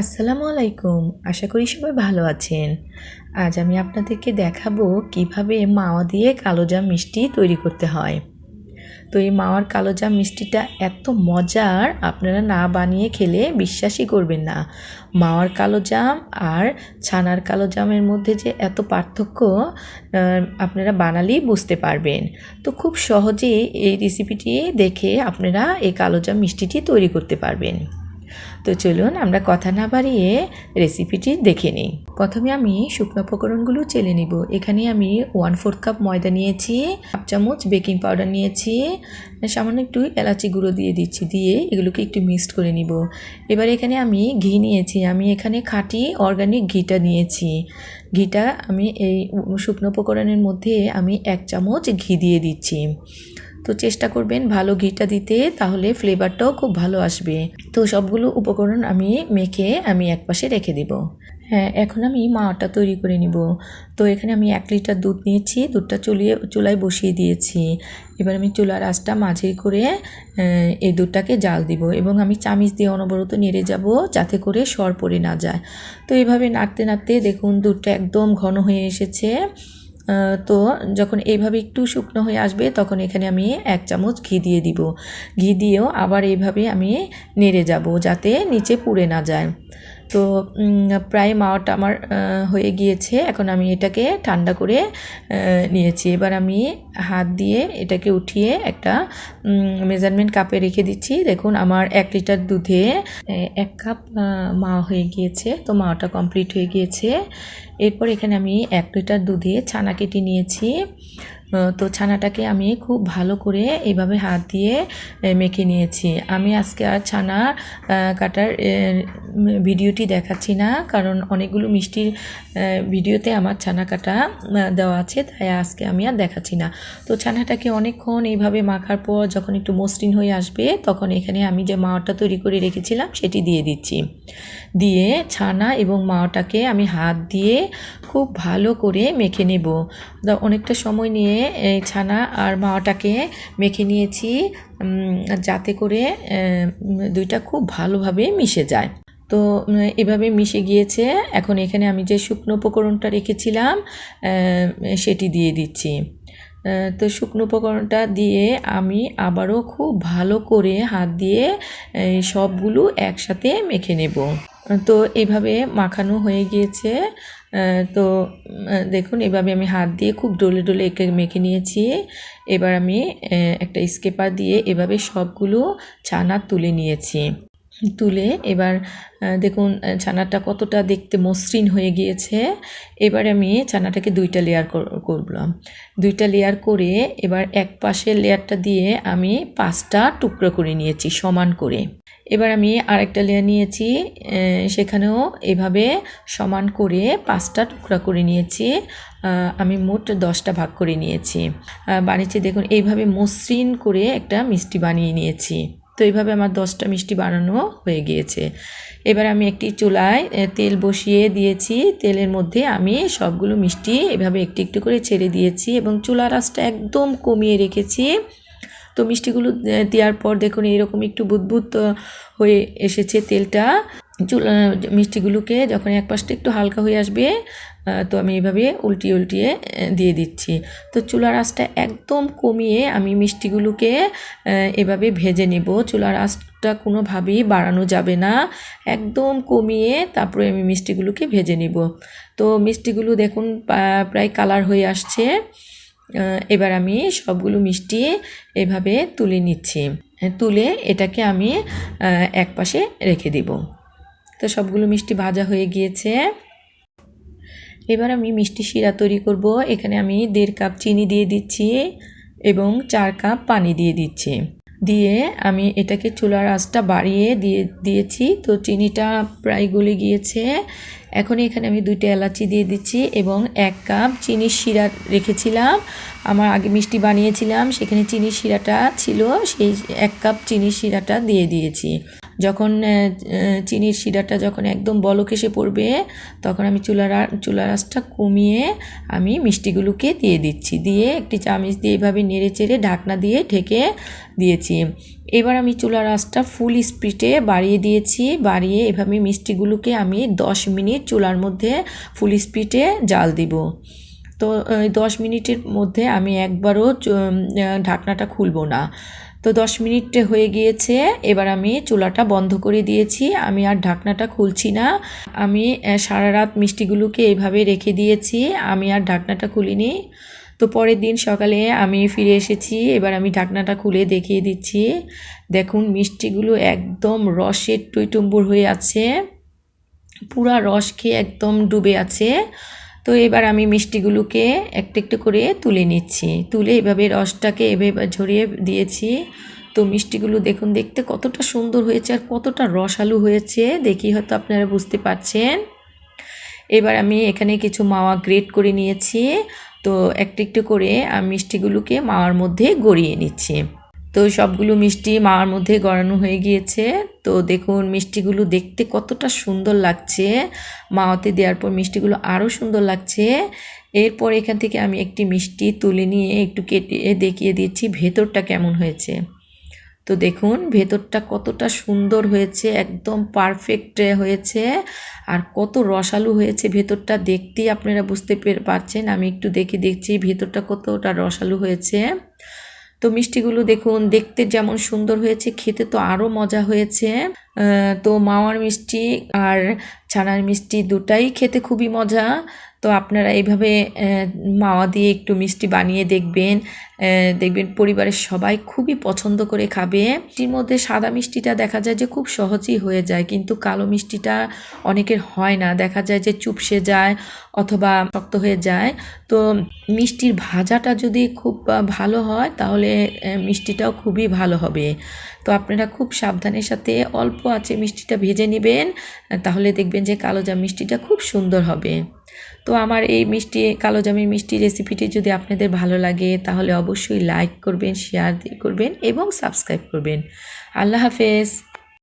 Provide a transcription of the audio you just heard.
আসসালামু আলাইকুম। আশা করি সবাই ভালো আছেন। আজ আমি আপনাদেরকে দেখাবো কীভাবে মাওয়া দিয়ে কালোজাম মিষ্টি তৈরি করতে হয়। তো এই মাওয়ার কালোজাম মিষ্টিটা এত মজার, আপনারা না বানিয়ে খেলে বিশ্বাসই করবেন না। মাওয়ার কালোজাম আর ছানার কালোজামের মধ্যে যে এত পার্থক্য আপনারা বানালেই বুঝতে পারবেন। তো খুব সহজেই এই রেসিপিটি দেখে আপনারা এই কালোজাম মিষ্টিটি তৈরি করতে পারবেন। তো চলুন আমরা কথা না বাড়িয়ে রেসিপিটি দেখে নিই। প্রথমে আমি শুকনো উপকরণগুলো চেলে নিব। এখানে আমি ওয়ান ফোর্থ কাপ ময়দা নিয়েছি হাফ চামচ বেকিং পাউডার নিয়েছি, সামান্য একটু এলাচি গুঁড়ো দিয়ে দিচ্ছি, দিয়ে এগুলোকে একটু মিক্সড করে নিব। এবার এখানে আমি ঘি নিয়েছি। আমি এখানে খাঁটি অর্গানিক ঘিটা নিয়েছি। ঘিটা আমি এই শুকনো উপকরণের মধ্যে আমি এক চামচ ঘি দিয়ে দিচ্ছি। তো চেষ্টা করবেন ভালো ঘিটা দিতে, তাহলে ফ্লেভারটাও খুব ভালো আসবে। তো সবগুলো উপকরণ আমি মেখে আমি একপাশে রেখে দিব। হ্যাঁ এখন আমি মাওয়াটা তৈরি করে নিব। তো এখানে আমি এক লিটার দুধ নিয়েছি, দুধটা চুলিয়ে, চুলায় বসিয়ে দিয়েছি। এবার আমি চুলার আঁচটা মাঝে করে এই দুধটাকে জাল দিব এবং আমি চামিচ দিয়ে অনবরত নেড়ে যাব যাতে করে সর পড়ে না যায়। তো এইভাবে নাড়তে নাড়তে দেখুন দুধটা একদম ঘন হয়ে এসেছে। তো যখন এইভাবে একটু শুকনো হয়ে আসবে, তখন এখানে আমি এক চামচ ঘি দিয়ে দিব। ঘি দিয়েও আবার এইভাবে আমি নেড়ে যাব যাতে নিচে পুড়ে না যায়। তো প্রায় মাওয়াটা আমার হয়ে গিয়েছে। এখন আমি এটাকে ঠান্ডা করে নিয়েছি। এবার আমি হাত দিয়ে এটাকে উঠিয়ে একটা মেজারমেন্ট কাপে রেখে দিচ্ছি। দেখুন, আমার এক লিটার দুধে এক কাপ মাওয়া হয়ে গিয়েছে। তো মাওয়াটা কমপ্লিট হয়ে গিয়েছে। এরপর এখানে আমি এক লিটার দুধে ছানা কেটে নিয়েছি। তো ছানাটাকে আমি খুব ভালো করে এইভাবে হাত দিয়ে মেখে নিয়েছি। আমি আজকে আর ছানা কাটার ভিডিওটি দেখাচ্ছি না, কারণ অনেকগুলো মিষ্টির ভিডিওতে আমার ছানা কাটা দেওয়া আছে, তাই আজকে আমি আর দেখাচ্ছি না। তো ছানাটাকে অনেকক্ষণ এইভাবে মাখার পর যখন একটু মসৃণ হয়ে আসবে, তখন এখানে আমি যে মাওয়াটা তৈরি করে রেখেছিলাম, সেটি দিয়ে দিচ্ছি। দিয়ে ছানা এবং মাওয়াটাকে আমি হাত দিয়ে খুব ভালো করে মেখে নেব। অনেকটা সময় নিয়ে এই ছানা আর মাওয়াটাকে মেখে নিয়েছি যাতে করে দুইটা খুব ভালোভাবে মিশে যায়। তো এভাবে মিশে গিয়েছে। এখন এখানে আমি যে শুকনো উপকরণটা রেখেছিলাম সেটি দিয়ে দিচ্ছি। তো শুকনো উপকরণটা দিয়ে আমি আবারও খুব ভালো করে হাত দিয়ে সবগুলো একসাথে মেখে নেব। তো এভাবে মাখানো হয়ে গিয়েছে। তো দেখুন, এভাবে আমি হাত দিয়ে খুব ডলে ডলে একে মেখে নিয়েছি। এবার আমি একটা স্কেপার দিয়ে এভাবে সবগুলো ছানা তুলে নিয়েছি। তুলে এবার দেখুন ছানাটা কতটা দেখতে মসৃণ হয়ে গিয়েছে। এবার আমি ছানাটাকে দুইটা লেয়ার করলাম। দুইটা লেয়ার করে এবার এক পাশের লেয়ারটা দিয়ে আমি পাঁচটা টুকরো করে নিয়েছি সমান করে। এবার আমি আরেকটা লেয়ার নিয়েছি সেখানেও এভাবে সমান করে পাঁচটা টুকরা করে নিয়েছি। আমি মোট দশটা ভাগ করে নিয়েছি। বানিয়েছি, দেখুন, এইভাবে মসৃণ করে একটা মিষ্টি বানিয়ে নিয়েছি। তো এইভাবে আমার দশটা মিষ্টি বানানো হয়ে গিয়েছে। এবার আমি একটি চুলায় তেল বসিয়ে দিয়েছি। তেলের মধ্যে আমি সবগুলো মিষ্টি এভাবে একটু একটু করে ছেড়ে দিয়েছি এবং চুলার আঁচটা একদম কমিয়ে রেখেছি। তো মিষ্টিগুলো দেওয়ার পর দেখুন এরকম একটু বুদবুদ হয়ে এসেছে তেলটা। চুলা মিষ্টিগুলোকে যখন এক পাশটা একটু হালকা হয়ে আসবে তো আমি এভাবে উল্টিয়ে উল্টিয়ে দিয়ে দিচ্ছি। তো চুলার আঁচটা একদম কমিয়ে আমি মিষ্টিগুলোকে এভাবে ভেজে নেব। চুলার আঁচটা কোনোভাবেই বাড়ানো যাবে না। একদম কমিয়ে তারপরে আমি মিষ্টিগুলোকে ভেজে নিব। তো মিষ্টিগুলো দেখুন প্রায় কালার হয়ে আসছে। এবার আমি সবগুলো মিষ্টি এভাবে তুলে নিচ্ছি। তুলে এটাকে আমি এক পাশে রেখে দিব। তো সবগুলো মিষ্টি ভাজা হয়ে গিয়েছে। এবার আমি মিষ্টি শিরা তৈরি করব। এখানে আমি দেড় কাপ চিনি দিয়ে দিচ্ছি এবং চার কাপ পানি দিয়ে দিচ্ছি। দিয়ে আমি এটাকে চুলার আঁচটা বাড়িয়ে দিয়ে, দিয়েছি। তো চিনিটা প্রায় গলে গিয়েছে। এখন এখানে আমি দুইটা এলাচি দিয়ে দিচ্ছি এবং এক কাপ চিনির শিরা রেখেছিলাম। আমার আগে মিষ্টি বানিয়েছিলাম, সেখানে চিনির শিরাটা ছিল, সেই এক কাপ চিনির শিরাটা দিয়ে দিয়েছি। যখন চিনির শিরাটা যখন একদম বলক এসে পড়বে, তখন আমি চুলার চুলার আঁচটা কমিয়ে আমি মিষ্টিগুলোকে দিয়ে দিচ্ছি। দিয়ে একটি চামিচ দিয়ে এভাবে নেড়ে চেড়ে ঢাকনা দিয়ে ঢেকে দিয়েছি। এবার আমি চুলার আঁচটা ফুল স্পিডে বাড়িয়ে দিয়েছি। বাড়িয়ে এভাবে মিষ্টিগুলোকে আমি দশ মিনিট চুলার মধ্যে ফুল স্পিডে জাল দিব। তো দশ মিনিটের মধ্যে আমি একবারও ঢাকনাটা খুলবো না। তো দশ মিনিট হয়ে গিয়েছে, এবার আমি চুলাটা বন্ধ করে দিয়েছি। আমি আর ঢাকনাটা খুলছি না। আমি সারা রাত মিষ্টিগুলোকে এইভাবে রেখে দিয়েছি। আমি আর ঢাকনাটা খুলিনি। তো পরের দিন সকালে আমি ফিরে এসেছি। এবার আমি ঢাকনাটা খুলে দেখিয়ে দিচ্ছি। দেখুন, মিষ্টিগুলো একদম রসের টইটুম্বুর হয়ে আছে। পুরা রস খেয়ে একদম ডুবে আছে। তো এবার আমি মিষ্টিগুলোকে একটু একটু করে তুলে নিচ্ছি। তুলে এভাবে রসটাকে এভাবে ঝরিয়ে দিয়েছি। তো মিষ্টিগুলো দেখুন, দেখতে কতটা সুন্দর হয়েছে আর কতটা রসালো হয়েছে। দেখি হয়তো আপনারা বুঝতে পারছেন। এবার আমি এখানে কিছু মাওয়া গ্রেট করে নিয়েছি। তো একটু একটু করে আমি মিষ্টিগুলোকে মাওয়ার মধ্যে গড়িয়ে নিচ্ছি। তো সবগুলো মিষ্টি মাওয়ার মধ্যে গড়ানো হয়ে গিয়েছে। তো দেখুন, মিষ্টিগুলো দেখতে কতটা সুন্দর লাগছে। মা মাওয়াতে দেওয়ার পর মিষ্টিগুলো আরও সুন্দর লাগছে। এরপর এখান থেকে আমি একটি মিষ্টি তুলে নিয়ে একটু কেটে দেখিয়ে দিচ্ছি ভেতরটা কেমন হয়েছে। তো দেখুন, ভেতরটা কতটা সুন্দর হয়েছে, একদম পারফেক্ট হয়েছে। আর কত রসালো হয়েছে ভেতরটা দেখতেই আপনারা বুঝতে পেরে, পারছেন। আমি একটু দেখে দেখছি ভেতরটা কতটা রসালো হয়েছে। তো মিষ্টিগুলো দেখুন দেখতে যেমন সুন্দর হয়েছে খেতে তো আরও মজা হয়েছে। তো মাওয়ার মিষ্টি আর ছানার মিষ্টি দুটাই খেতে খুবই মজা। তো আপনারা এইভাবে মাওয়া দিয়ে একটু মিষ্টি বানিয়ে দেখবেন। দেখবেন পরিবারের সবাই খুবই পছন্দ করে খাবে। মিষ্টির মধ্যে সাদা মিষ্টিটা দেখা যায় যে খুব সহজেই হয়ে যায়, কিন্তু কালো মিষ্টিটা অনেকের হয় না। দেখা যায় যে চুপসে যায় অথবা শক্ত হয়ে যায়। তো মিষ্টির ভাজাটা যদি খুব ভালো হয়, তাহলে মিষ্টিটাও খুবই ভালো হবে। তো আপনারা খুব সাবধানের সাথে অল্প আছে, মিষ্টিটা ভেজে নেবেন, তাহলে দেখবেন যে কালোজাম মিষ্টিটা খুব সুন্দর হবে। তো আমার এই মিষ্টি কালোজামের মিষ্টি রেসিপিটি যদি আপনাদের ভালো লাগে, তাহলে অবশ্যই লাইক করবেন শেয়ার করবেন এবং সাবস্ক্রাইব করবেন। আল্লাহ হাফেজ।